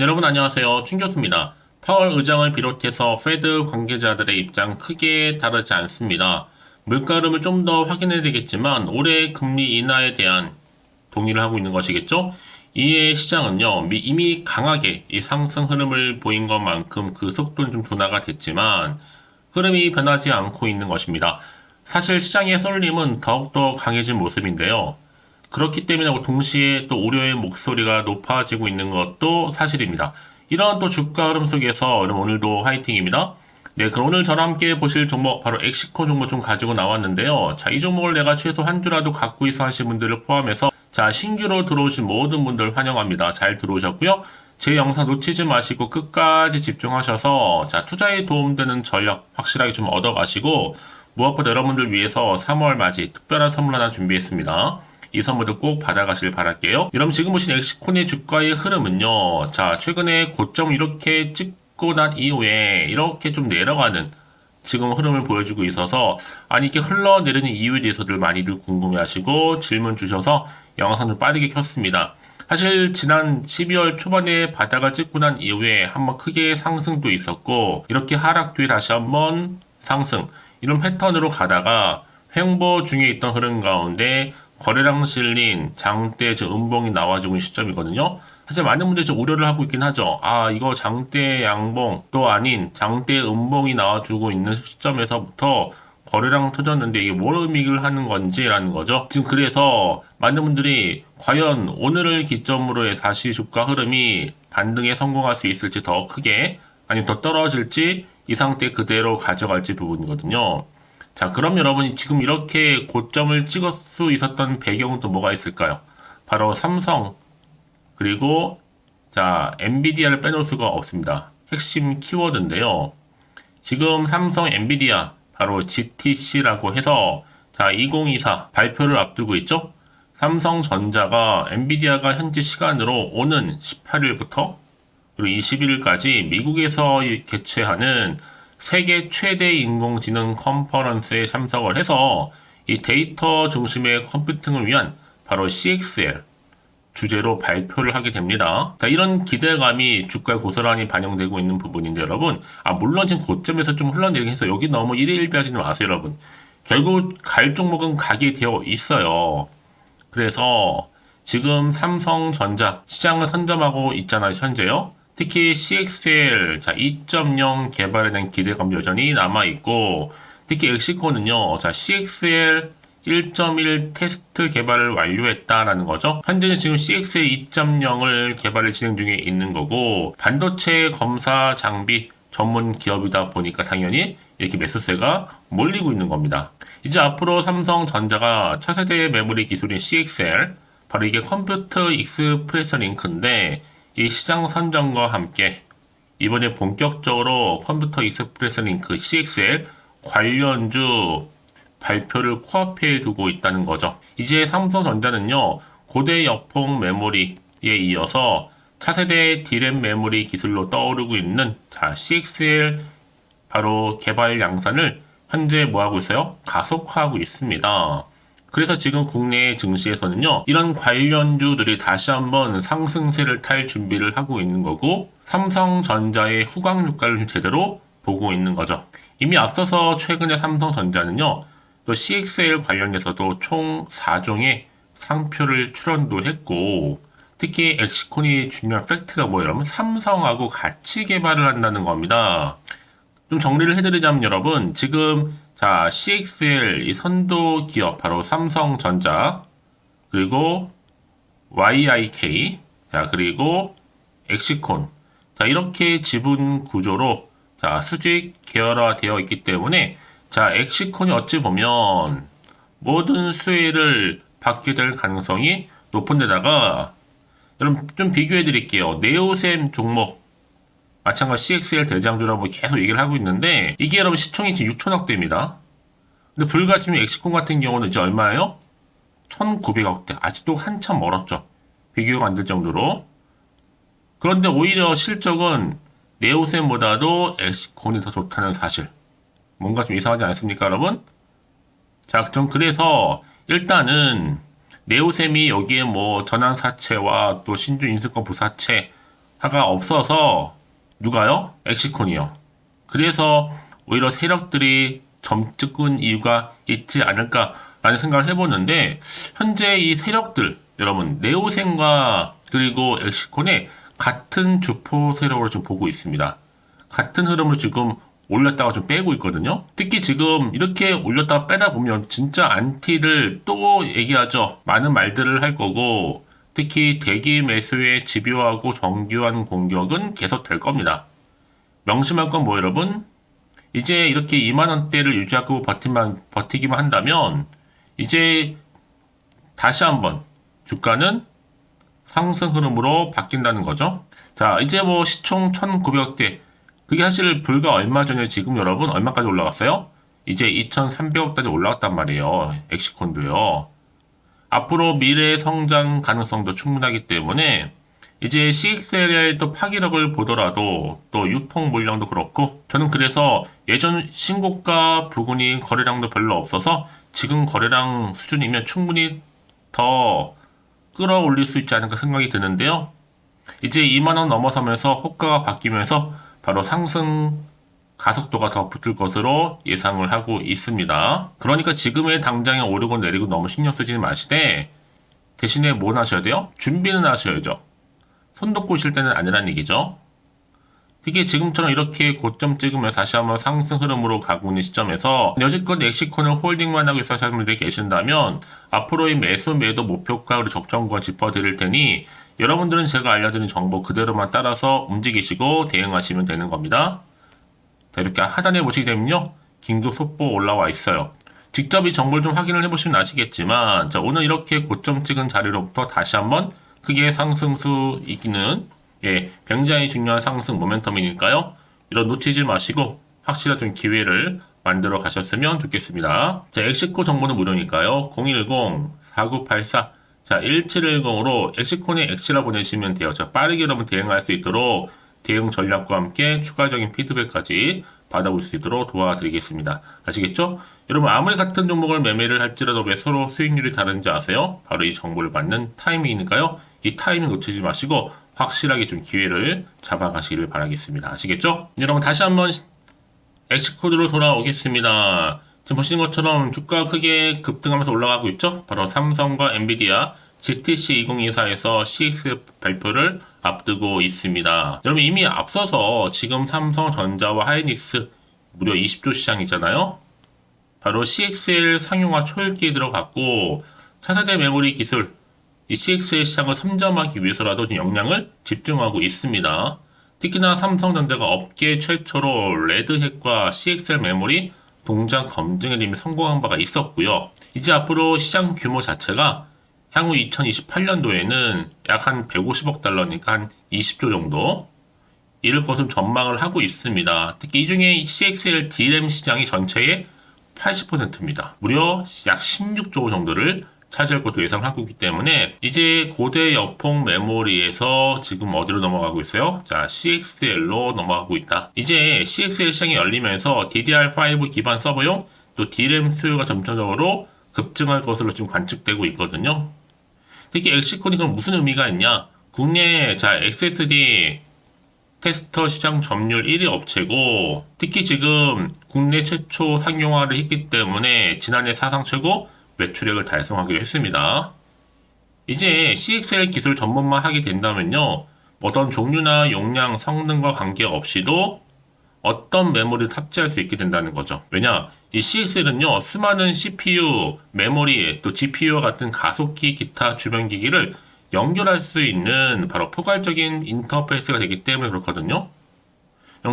네, 여러분 안녕하세요. 춘 교수입니다. 파월 의장을 비롯해서 페드 관계자들의 입장 크게 다르지 않습니다. 물가 흐름을 좀 더 확인해야 되겠지만 올해 금리 인하에 대한 동의를 하고 있는 것이겠죠? 이에 시장은요, 미- 이미 강하게 이 상승 흐름을 보인 것만큼 그 속도는 좀 둔화가 됐지만 흐름이 변하지 않고 있는 것입니다. 사실 시장의 쏠림은 더욱더 강해진 모습인데요. 그렇기 때문에 동시에 또 우려의 목소리가 높아지고 있는 것도 사실입니다. 이런 또 주가 흐름 속에서 여러분 오늘도 화이팅입니다. 네, 그럼 오늘 저랑 함께 보실 종목 바로 엑시코 종목 좀 가지고 나왔는데요. 자, 이 종목을 내가 최소 한 주라도 갖고 있어 하신 분들을 포함해서 자, 신규로 들어오신 모든 분들 환영합니다. 잘 들어오셨고요. 제 영상 놓치지 마시고 끝까지 집중하셔서 자, 투자에 도움되는 전략 확실하게 좀 얻어 가시고 무엇보다 여러분들 위해서 3월 맞이 특별한 선물 하나 준비했습니다. 이 선물도 꼭 받아가길 바랄게요. 여러분 지금 보신 엑시콘의 주가의 흐름은요. 자, 최근에 고점 이렇게 찍고 난 이후에 이렇게 좀 내려가는 지금 흐름을 보여주고 있어서 아니 이렇게 흘러내리는 이유에 대해서들 많이들 궁금해하시고 질문 주셔서 영상 좀 빠르게 켰습니다. 사실 지난 12월 초반에 바닥을 찍고 난 이후에 한번 크게 상승도 있었고 이렇게 하락 뒤에 다시 한번 상승 이런 패턴으로 가다가 횡보 중에 있던 흐름 가운데 거래량 실린 장대 저 음봉이 나와주고 있는 시점이거든요. 사실 많은 분들이 좀 우려를 하고 있긴 하죠. 아, 이거 장대 양봉 또 아닌 장대 음봉이 나와주고 있는 시점에서부터 거래량 터졌는데 이게 뭘 의미를 하는 건지라는 거죠. 지금 그래서 많은 분들이 과연 오늘을 기점으로 해 다시 주가 흐름이 반등에 성공할 수 있을지 더 크게 아니면 더 떨어질지 이 상태 그대로 가져갈지 부분이거든요. 자, 그럼 여러분이 지금 이렇게 고점을 찍을 수 있었던 배경은 또 뭐가 있을까요? 바로 삼성, 그리고, 자, 엔비디아를 빼놓을 수가 없습니다. 핵심 키워드인데요. 지금 삼성, 엔비디아, 바로 GTC라고 해서, 자, 2024 발표를 앞두고 있죠? 삼성전자가, 엔비디아가 현지 시간으로 오는 18일부터 그리고 21일까지 미국에서 개최하는 세계 최대 인공지능 컨퍼런스에 참석을 해서 이 데이터 중심의 컴퓨팅을 위한 바로 CXL 주제로 발표를 하게 됩니다. 자, 이런 기대감이 주가에 고스란히 반영되고 있는 부분인데 여러분, 아 물론 지금 고점에서 좀 흘러내리긴 해서 여기 너무 일일비하지는 마세요, 여러분. 결국 갈 종목은 가게 되어 있어요. 그래서 지금 삼성전자 시장을 선점하고 있잖아요, 현재요. 특히 CXL 자2.0 개발에 대한 기대감 여전히 남아 있고 특히 엑시코는요. 자 CXL 1.1 테스트 개발을 완료했다라는 거죠. 현재는 지금 CXL 2.0을 개발을 진행 중에 있는 거고 반도체 검사 장비 전문 기업이다 보니까 당연히 이렇게 매수세가 몰리고 있는 겁니다. 이제 앞으로 삼성전자가 차세대 메모리 기술인 CXL 바로 이게 컴퓨터 익스프레스 링크인데 이 시장 선정과 함께 이번에 본격적으로 컴퓨터 익스프레스 링크 CXL 관련주 발표를 코앞에 두고 있다는 거죠. 이제 삼성전자는요, 고대 역폭 메모리에 이어서 차세대 디램 메모리 기술로 떠오르고 있는 자, CXL 바로 개발 양산을 현재 뭐 하고 있어요? 가속화하고 있습니다. 그래서 지금 국내 증시에서는요, 이런 관련주들이 다시 한번 상승세를 탈 준비를 하고 있는 거고, 삼성전자의 후광 효과를 제대로 보고 있는 거죠. 이미 앞서서 최근에 삼성전자는요, 또 CXL 관련해서도 총 4종의 상표를 출원도 했고, 특히 엑시콘이 중요한 팩트가 뭐냐면 삼성하고 같이 개발을 한다는 겁니다. 좀 정리를 해드리자면 여러분, 지금 자, CXL 이 선도 기업 바로 삼성전자 그리고 YIK 자, 그리고 엑시콘 자, 이렇게 지분 구조로 자, 수직 계열화 되어 있기 때문에 자, 엑시콘이 어찌 보면 모든 수혜를 받게 될 가능성이 높은 데다가 여러분 좀 비교해 드릴게요. 네오셈 종목 마찬가지 CXL 대장주라고 계속 얘기를 하고 있는데 이게 여러분 시총이 지금 6천억 대입니다. 근데 불과 지금 엑시콘 같은 경우는 이제 얼마예요? 1,900억 대. 아직도 한참 멀었죠. 비교가 안 될 정도로. 그런데 오히려 실적은 네오셈보다도 엑시콘이 더 좋다는 사실. 뭔가 좀 이상하지 않습니까, 여러분? 자, 좀 그래서 일단은 네오셈이 여기에 뭐 전환사채와 또 신주 인수권 부사채 하가 없어서 누가요? 엑시콘이요. 그래서 오히려 세력들이 점 찍은 이유가 있지 않을까라는 생각을 해보는데 현재 이 세력들 여러분 네오센과 그리고 엑시콘의 같은 주포 세력으로 좀 보고 있습니다. 같은 흐름을 지금 올렸다가 좀 빼고 있거든요. 특히 지금 이렇게 올렸다가 빼다 보면 진짜 안티를 또 얘기하죠. 많은 말들을 할 거고 특히 대기 매수의 집요하고 정교한 공격은 계속 될 겁니다. 명심할 건 뭐 여러분? 이제 이렇게 2만 원대를 유지하고 버티만 버티기만 한다면 이제 다시 한번 주가는 상승 흐름으로 바뀐다는 거죠. 자, 이제 뭐 시총 1,900대 그게 사실 불과 얼마 전에 지금 여러분 얼마까지 올라갔어요? 이제 2,300억까지 올라갔단 말이에요. 엑시콘도요. 앞으로 미래 성장 가능성도 충분하기 때문에 이제 CXL의 또 파기력을 보더라도 또 유통 물량도 그렇고 저는 그래서 예전 신고가 부근이 거래량도 별로 없어서 지금 거래량 수준이면 충분히 더 끌어올릴 수 있지 않을까 생각이 드는데요. 이제 2만원 넘어서면서 호가가 바뀌면서 바로 상승 가속도가 더 붙을 것으로 예상을 하고 있습니다. 그러니까 지금의 당장에 오르고 내리고 너무 신경 쓰지 마시되 대신에 뭘 하셔야 돼요? 준비는 하셔야죠. 손도 꼬실 때는 아니란 얘기죠. 특히 지금처럼 이렇게 고점 찍으면 다시 한번 상승 흐름으로 가고 있는 시점에서 여지껏 엑시콘을 홀딩만 하고 있어서 분들이 계신다면 앞으로의 매수 매도 목표가 그리고 적정과 짚어드릴 테니 여러분들은 제가 알려드린 정보 그대로만 따라서 움직이시고 대응하시면 되는 겁니다. 자, 이렇게 하단에 보시게 되면요. 긴급 속보 올라와 있어요. 직접 이 정보를 좀 확인을 해보시면 아시겠지만, 자, 오늘 이렇게 고점 찍은 자리로부터 다시 한번 크게 상승수 이기는, 예, 굉장히 중요한 상승 모멘텀이니까요. 이런 놓치지 마시고, 확실한 좀 기회를 만들어 가셨으면 좋겠습니다. 자, 엑시코 정보는 무료니까요. 010-4984, 자, 1710으로 엑시콘에 엑시라 보내시면 돼요. 자, 빠르게 여러분 대응할 수 있도록 대응 전략과 함께 추가적인 피드백까지 받아볼 수 있도록 도와드리겠습니다. 아시겠죠? 여러분 아무리 같은 종목을 매매를 할지라도 왜 서로 수익률이 다른지 아세요? 바로 이 정보를 받는 타이밍이니까요. 이 타이밍 놓치지 마시고 확실하게 좀 기회를 잡아가시기를 바라겠습니다. 아시겠죠? 여러분 다시 한번 엑스코드로 돌아오겠습니다. 지금 보시는 것처럼 주가 크게 급등하면서 올라가고 있죠? 바로 삼성과 엔비디아 GTC 2024에서 CX 발표를 앞두고 있습니다. 여러분 이미 앞서서 지금 삼성전자와 하이닉스 무려 20조 시장이잖아요. 바로 CXL 상용화 초읽기에 들어갔고 차세대 메모리 기술 이 CXL 시장을 선점하기 위해서라도 역량을 집중하고 있습니다. 특히나 삼성전자가 업계 최초로 레드햇과 CXL 메모리 동작 검증에 이미 성공한 바가 있었고요. 이제 앞으로 시장 규모 자체가 향후 2028년도에는 약 한 150억 달러니까 한 20조 정도 이럴 것을 전망을 하고 있습니다. 특히 이 중에 CXL DRAM 시장이 전체의 80%입니다. 무려 약 16조 정도를 차지할 것으로 예상하고 있기 때문에 이제 고대 여폭 메모리에서 지금 어디로 넘어가고 있어요? 자, CXL로 넘어가고 있다. 이제 CXL 시장이 열리면서 DDR5 기반 서버용 또 DRAM 수요가 점차적으로 급증할 것으로 지금 관측되고 있거든요. 특히 엑시콘이 그럼 무슨 의미가 있냐? 국내 자 SSD 테스터 시장 점유율 1위 업체고 특히 지금 국내 최초 상용화를 했기 때문에 지난해 사상 최고 매출액을 달성하기로 했습니다. 이제 CXL 기술 전문만 하게 된다면요. 어떤 종류나 용량, 성능과 관계없이도 어떤 메모리를 탑재할 수 있게 된다는 거죠. 왜냐? 이 CXL은요, 수많은 CPU, 메모리, 또 GPU와 같은 가속기, 기타 주변 기기를 연결할 수 있는 바로 포괄적인 인터페이스가 되기 때문에 그렇거든요.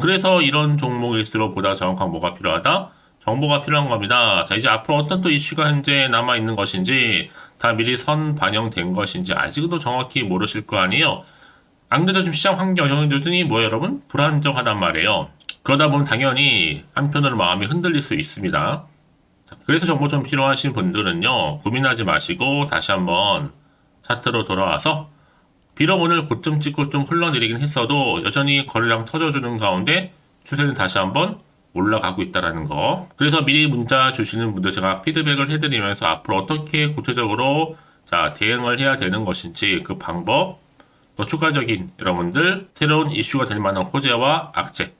그래서 이런 종목일수록 보다 정확한 뭐가 필요하다? 정보가 필요한 겁니다. 자, 이제 앞으로 어떤 또 이슈가 현재 남아 있는 것인지 다 미리 선 반영된 것인지 아직도 정확히 모르실 거 아니에요. 안 그래도 좀 시장 환경 여전히 뭐 여러분 불안정하단 말이에요. 그러다 보면 당연히 한편으로 마음이 흔들릴 수 있습니다. 그래서 정보 좀 필요하신 분들은요 고민하지 마시고 다시 한번 차트로 돌아와서 비록 오늘 고점 찍고 좀 흘러내리긴 했어도 여전히 거래량 터져주는 가운데 추세는 다시 한번 올라가고 있다라는 거. 그래서 미리 문자 주시는 분들 제가 피드백을 해드리면서 앞으로 어떻게 구체적으로 자 대응을 해야 되는 것인지 그 방법 또 추가적인 여러분들 새로운 이슈가 될 만한 호재와 악재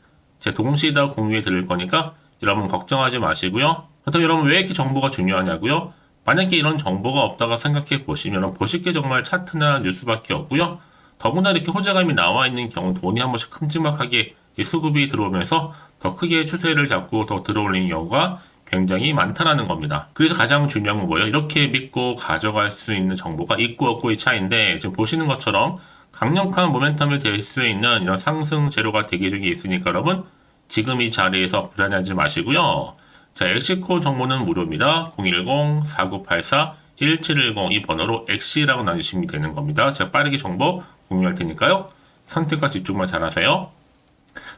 제 동시에 다 공유해 드릴 거니까 여러분 걱정하지 마시고요. 그렇다면 여러분 왜 이렇게 정보가 중요하냐고요? 만약에 이런 정보가 없다가 생각해 보시면 보실 게 정말 차트나 뉴스밖에 없고요. 더구나 이렇게 호재감이 나와 있는 경우 돈이 한 번씩 큼지막하게 이 수급이 들어오면서 더 크게 추세를 잡고 더 들어올리는 경우가 굉장히 많다라는 겁니다. 그래서 가장 중요한 건 뭐예요? 이렇게 믿고 가져갈 수 있는 정보가 있고 없고의 차이인데 지금 보시는 것처럼 강력한 모멘텀이 될수 있는 이런 상승 재료가 대기 중에 있으니까 여러분 지금 이 자리에서 불안해하지 마시고요. 자, 엑시코 정보는 무료입니다. 010-4984-1710 이 번호로 엑시라고 나주시면 되는 겁니다. 제가 빠르게 정보 공유할 테니까요. 선택과 집중만 잘하세요.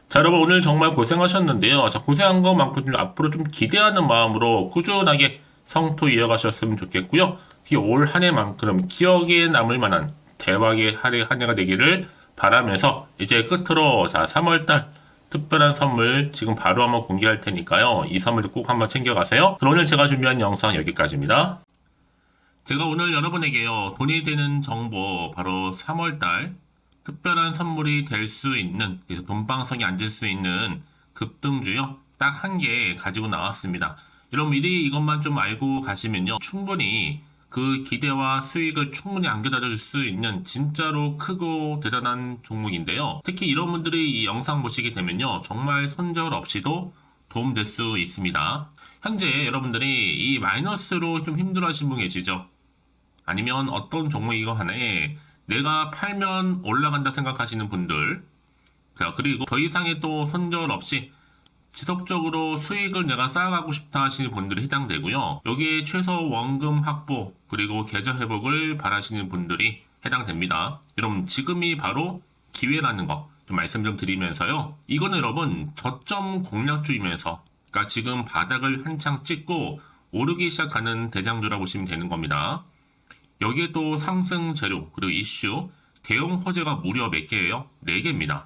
자, 여러분 오늘 정말 고생하셨는데요. 자, 고생한 것만큼 좀 앞으로 좀 기대하는 마음으로 꾸준하게 성토 이어가셨으면 좋겠고요. 올 한 해만큼 기억에 남을 만한 대박의 한, 해, 한 해가 되기를 바라면서 이제 끝으로 자 3월달 특별한 선물 지금 바로 한번 공개할 테니까요. 이 선물도 꼭 한번 챙겨가세요. 그럼 오늘 제가 준비한 영상 여기까지입니다. 제가 오늘 여러분에게요 돈이 되는 정보 바로 3월달 특별한 선물이 될 수 있는 그래서 돈방석에 앉을 수 있는 급등주요 딱 한 개 가지고 나왔습니다. 여러분 미리 이것만 좀 알고 가시면요 충분히 그 기대와 수익을 충분히 안겨다 줄 수 있는 진짜로 크고 대단한 종목인데요. 특히 이런 분들이 이 영상 보시게 되면요. 정말 손절 없이도 도움될 수 있습니다. 현재 여러분들이 이 마이너스로 좀 힘들어 하신 분 계시죠? 아니면 어떤 종목이거 하나에 내가 팔면 올라간다 생각하시는 분들 자, 그리고 더 이상의 또 손절 없이 지속적으로 수익을 내가 쌓아가고 싶다 하시는 분들이 해당되고요. 여기에 최소 원금 확보 그리고 계좌 회복을 바라시는 분들이 해당됩니다. 여러분 지금이 바로 기회라는 거 좀 말씀 좀 드리면서요. 이거는 여러분 저점 공략주이면서 그러니까 지금 바닥을 한창 찍고 오르기 시작하는 대장주라고 보시면 되는 겁니다. 여기에 또 상승 재료 그리고 이슈 대형 호재가 무려 몇 개예요? 4개입니다.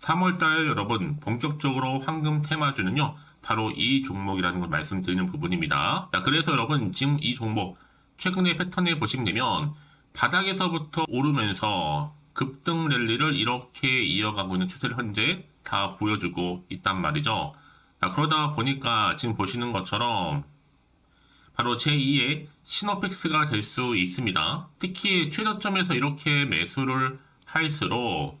3월달 여러분 본격적으로 황금 테마주는요. 바로 이 종목이라는 걸 말씀드리는 부분입니다. 자, 그래서 여러분 지금 이 종목 최근의 패턴을 보시면 되면 바닥에서부터 오르면서 급등 랠리를 이렇게 이어가고 있는 추세를 현재 다 보여주고 있단 말이죠. 자, 그러다 보니까 지금 보시는 것처럼 바로 제2의 시노펙스가 될 수 있습니다. 특히 최저점에서 이렇게 매수를 할수록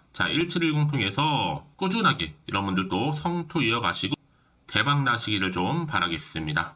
자, 1710 통해서 꾸준하게 여러분들도 성투 이어가시고 대박 나시기를 좀 바라겠습니다.